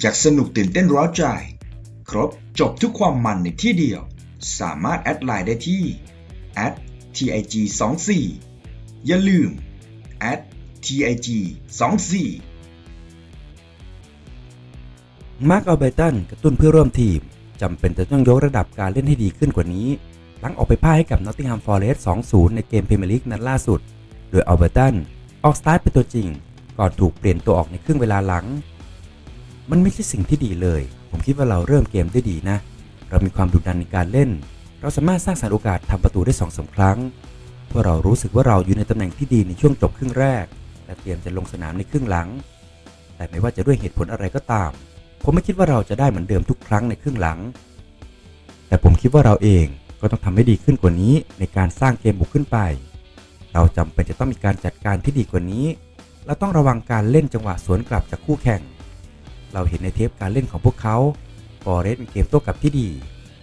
อยากสนุกตื่นเต้นร้าวใจ ครบจบทุกความมันในที่เดียว สามารถแอดไลน์ได้ที่ @tig 2 4 อย่าลืม @tig 2 4 มาร์กอัลเบรตันกระตุ้นเพื่อร่วมทีมจำเป็นจะต้องยกระดับการเล่นให้ดีขึ้นกว่านี้ หลังออกไปพ่ายให้กับนอตติงแฮมฟอร์เรสต์2-0 ในเกมพรีเมียร์ลีกนัดล่าสุด โดยอัลเบรตันออกสตาร์ทเป็นตัวจริง ก่อนถูกเปลี่ยนตัวออกในครึ่งเวลาหลัง มันไม่ใช่สิ่งที่ดีเลย ผมคิดว่าเราเริ่มเกมได้ดีนะ เรามีความดุดันในการเล่น เราสามารถสร้างสรรค์โอกาสทำประตูได้2อสาครั้ง พวกเรารู้สึกว่าเราอยู่ในตำแหน่งที่ดีในช่วงจบครึ่งแรก และเตรียมจะลงสนามในครึ่งหลัง แต่ไม่ว่าจะด้วยเหตุผลอะไรก็ตาม ผมไม่คิดว่าเราจะได้เหมือนเดิมทุกครั้งในครึ่งหลัง แต่ผมคิดว่าเราเองก็ต้องทำให้ดีขึ้นกว่านี้ในการสร้างเกมบุกขึ้นไป เราจำเป็นจะต้องมีการจัดการที่ดีกว่านี้ เราต้องระวังการเล่นจังหวะสวนกลับจากคู่แข่ง เราเห็นในเทปการเล่นของพวกเขาฟอเรสต์มีเกมโต้กลับที่ดี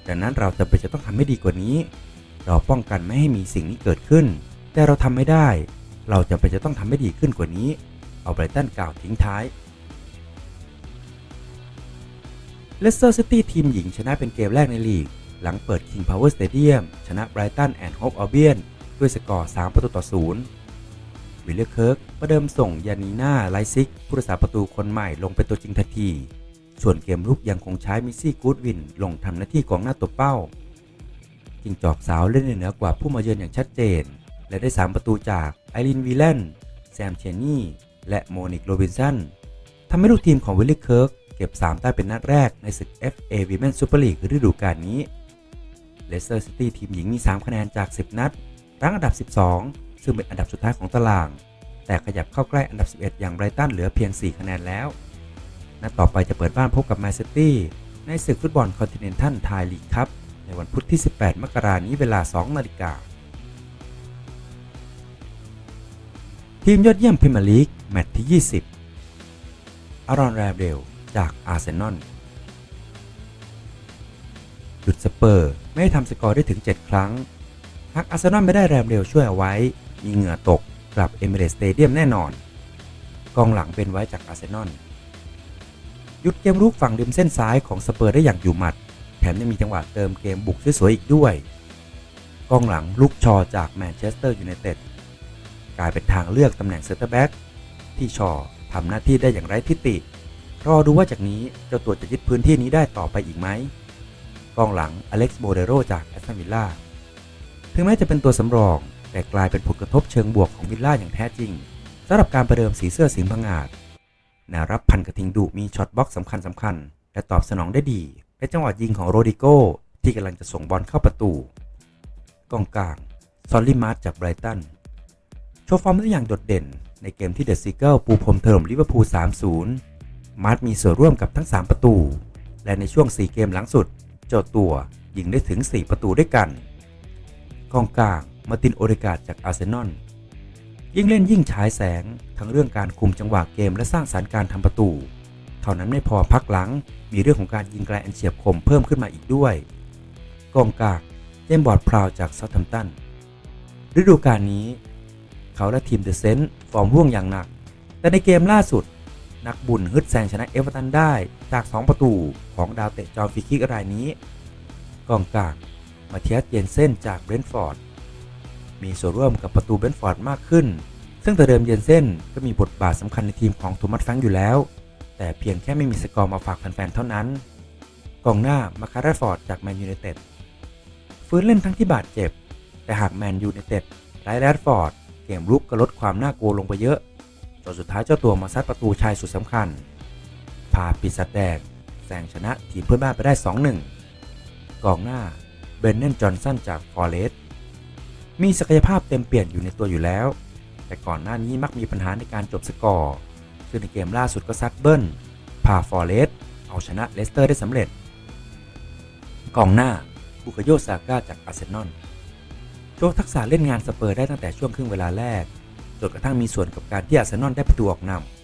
ดังนั้นเราจำเป็นจะต้องทำให้ดีกว่านี้ เราป้องกันไม่ให้มีสิ่งนี้เกิดขึ้น แต่เราทำไม่ได้ เราจำเป็นจะต้องทำให้ดีขึ้นกว่านี้ เอาไบรตันกล่าวทิ้งท้ายเลสเตอร์ซิตี้ทีมหญิงชนะเป็นเกมแรกในลีก หลังเปิด King Power Stadium ชนะไบรตันแอนด์โฮปอัลเบียนด้วยสกอร์ 3 ประตูต่อ 0 วิลเลอร์เคิร์กประเดิมส่งยานีนาไลซิก ผู้รักษาประตูคนใหม่ลงเป็นตัวจริงทันที ส่วนเกมลุกยังคงใช้มิซี่กูดวินลงทำหน้าที่กองหน้าตัวเป้า จิงจอกสาวเล่นเหนือกว่าผู้มาเยือนอย่างชัดเจน และได้ 3 ประตูจากไอรินวีแลนแซมเชนนี่ และโมนิกโรบินสันทำให้ลูกทีมของวิลเลอร์เคิร์กเก็บ 3 แต้มเป็นนัดแรกในศึก FA Women's Super League ฤดูกาลนี้เลสเตอร์ซิตี้ทีมหญิงมี 3 คะแนนจาก 10 นัดรั้งอันดับ 12 ซึ่งเป็นอันดับสุดท้ายของตาราง แต่ขยับเข้าใกล้อันดับ 11 อย่างไบรตันเหลือเพียง 4 คะแนนแล้วนัดต่อไปจะเปิดบ้านพบกับแมนซิตี้ในศึกฟุตบอลคอนติเนนทัลไทยลีกครับ ในวันพุธที่ 18 มกราคมนี้เวลา 2 นาฬิกา ทีมยอดเยี่ยมพรีเมียร์ลีกแมตช์ที่ 20 อารอนแรเดลจากอาร์เซนอลหยุดสเปอร์ ไม่ได้ทำสกอร์ได้ถึง 7 ครั้ง หากอาร์เซนอลไม่ได้แรมเดลช่วยเอาไว้ มีเหงื่อตกกลับเอมิเรสสเตเดียมแน่นอน กองหลังเป็นไว้จากอาร์เซนอลหยุดเกมรุกฝั่งริมเส้นซ้ายของสเปอร์ได้อย่างอยู่หมัด แถมยังมีจังหวะเติมเกมบุกสวยๆอีกด้วย กองหลังลุกชอจากแมนเชสเตอร์ยูไนเต็ดกลายเป็นทางเลือกตำแหน่งเซนเตอร์แบ็กที่ชอทำหน้าที่ได้อย่างไร้ทิฏฐิรอดูว่าจากนี้เจ้าตัวจะยึดพื้นที่นี้ได้ต่อไปอีกไหมกองหลังอเล็กซ์โบเดโรจากแอสตันวิลล่าถึงแม้จะเป็นตัวสำรอง แต่กลายเป็นผลกระทบเชิงบวกของวิลล่าอย่างแท้จริงสำหรับการประเดิมสีเสื้อสิงห์พังงาดแนวรับพันกระทิงดุมีช็อตบล็อกสำคัญสำคัญและตอบสนองได้ดีในจังหวะยิงของโรดิโกที่กำลังจะส่งบอลเข้าประตู กองกลางซอลลี่มาร์จากไบรตันโชว์ฟอร์มได้อย่างโดดเด่น ในเกมที่เดอะซีเกิลปูพรมถล่มลิเวอร์พูล 3-0 มาร์ทมีส่วนร่วมกับทั้ง 3 ประตู และในช่วง 4 เกมหลังสุด เจ้าตัวยิงได้ถึง 4 ประตูด้วยกันกองกลาง มาตินโอเดกาดจากอาร์เซนอลยิ่งเล่นยิ่งฉายแสง ทั้งเรื่องการคุมจังหวะเกมและสร้างสารรค์การทำประตู เท่านั้นไม่พอพักหลังมีเรื่องของการยิงไกลอันเฉียบคมเพิ่มขึ้นมาอีกด้วย กองกลางเจมส์บอร์ดพราวจากเซาท์แฮมป์ตันฤดูกาลนี้ เขาและทีมเดอะเซนต์ฟอร์มร่วงอย่างหนัก แต่ในเกมล่าสุด นักบุญฮึดแซงชนะเอเวอร์ตันได้จาก 2 ประตูของดาวเตะจอมฟรีคิกรายนี้ กองกลางมาเทียสเยนเซนจากเบรนท์ฟอร์ด มีส่วนร่วมกับประตูเบนท์ฟอร์ดมากขึ้น ซึ่งแต่เดิมเยนเซนก็มีบทบาทสำคัญในทีมของโทมัสแฟงอยู่แล้ว แต่เพียงแค่ไม่มีสกอร์มาฝากแฟนๆเท่านั้น กองหน้ามาคาร์ฟอร์ดจากแมนยูไนเต็ดฟื้นเล่นทั้งที่บาดเจ็บ แต่หากแมนยูไนเต็ดไร้แรดฟอร์ดเกมรุกก็ลดความน่ากลัวลงไปเยอะจนสุดท้ายเจ้าตัวมาซัดประตูชายสุดสำคัญ พาปีศาจแดงแซงชนะทีมเพื่อนบ้านไปได้ 2-1 กองหน้าเบนเนนจอห์นสันจากฟอร์เรส มีศักยภาพเต็มเปี่ยมอยู่ในตัวอยู่แล้ว แต่ก่อนหน้านี้มักมีปัญหาในการจบสกอร์ซึ่งในเกมล่าสุดก็ซัดเบิ้ลพาฟอร์เรสต์เอาชนะเลสเตอร์ได้สำเร็จ กองหน้าบุคโยซาก้าจากอาร์เซนอลโชว์ทักษะเล่นงานสเปอร์ได้ตั้งแต่ช่วงครึ่งเวลาแรกจนกระทั่งมีส่วนกับการที่อาร์เซนอลได้ประตูออกนำ